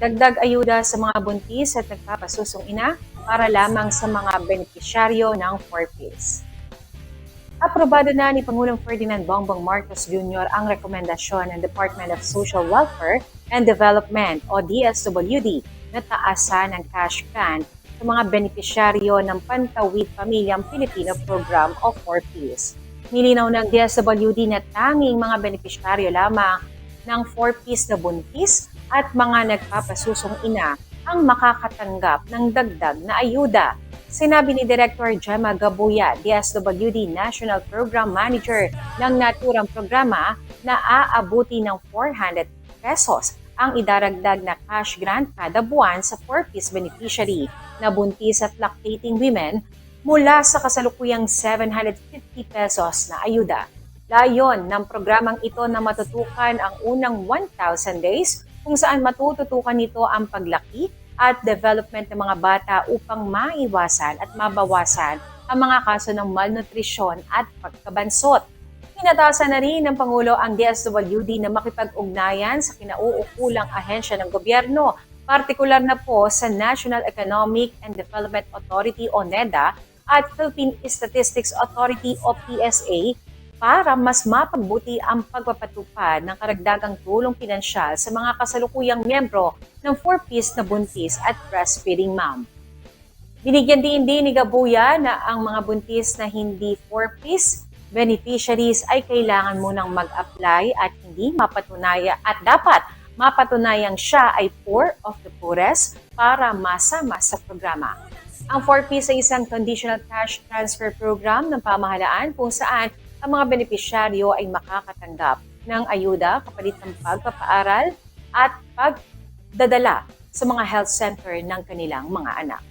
Dagdag ayuda sa mga buntis at nagpapasusong ina para lamang sa mga benepisyaryo ng 4Ps. Aprobado na ni Pangulong Ferdinand Bongbong Marcos Jr. ang rekomendasyon ng Department of Social Welfare and Development o DSWD na taasan ng cash grant sa mga benepisyaryo ng Pantawid Pamilyang Pilipino Program o 4Ps. Nilinaw ng DSWD na tanging mga benepisyaryo lamang ng 4Ps na buntis at mga nagpapasusong ina ang makakatanggap ng dagdag na ayuda. Sinabi ni Director Gemma Gabuya, DSWD National Program Manager ng naturang programa na aabuti ng 400 pesos ang idaragdag na cash grant kada buwan sa 4-piece beneficiary na buntis at lactating women mula sa kasalukuyang 750 pesos na ayuda. Layon ng programang ito na matutukan ang unang 1,000 days kung saan matututukan nito ang paglaki at development ng mga bata upang maiwasan at mabawasan ang mga kaso ng malnutrisyon at pagkabansot. Pinatasan na rin ng Pangulo ang DSWD na makipag-ugnayan sa kinauukulang ahensya ng gobyerno, partikular na po sa National Economic and Development Authority o NEDA at Philippine Statistics Authority o PSA para mas mapagbuti ang pagpapatupad ng karagdagang tulong pinansyal sa mga kasalukuyang miyembro ng 4-piece na buntis at breastfeeding mom. Binigyan din din ni Gabuya na ang mga buntis na hindi 4-piece beneficiaries ay kailangan munang mag-apply at hindi mapatunaya at dapat mapatunayang siya ay poor of the poorest para masama sa programa. Ang 4Ps ay isang conditional cash transfer program ng pamahalaan kung saan ang mga benepisyaryo ay makakatanggap ng ayuda kapalit ng pagpapaaral at pagdadala sa mga health center ng kanilang mga anak.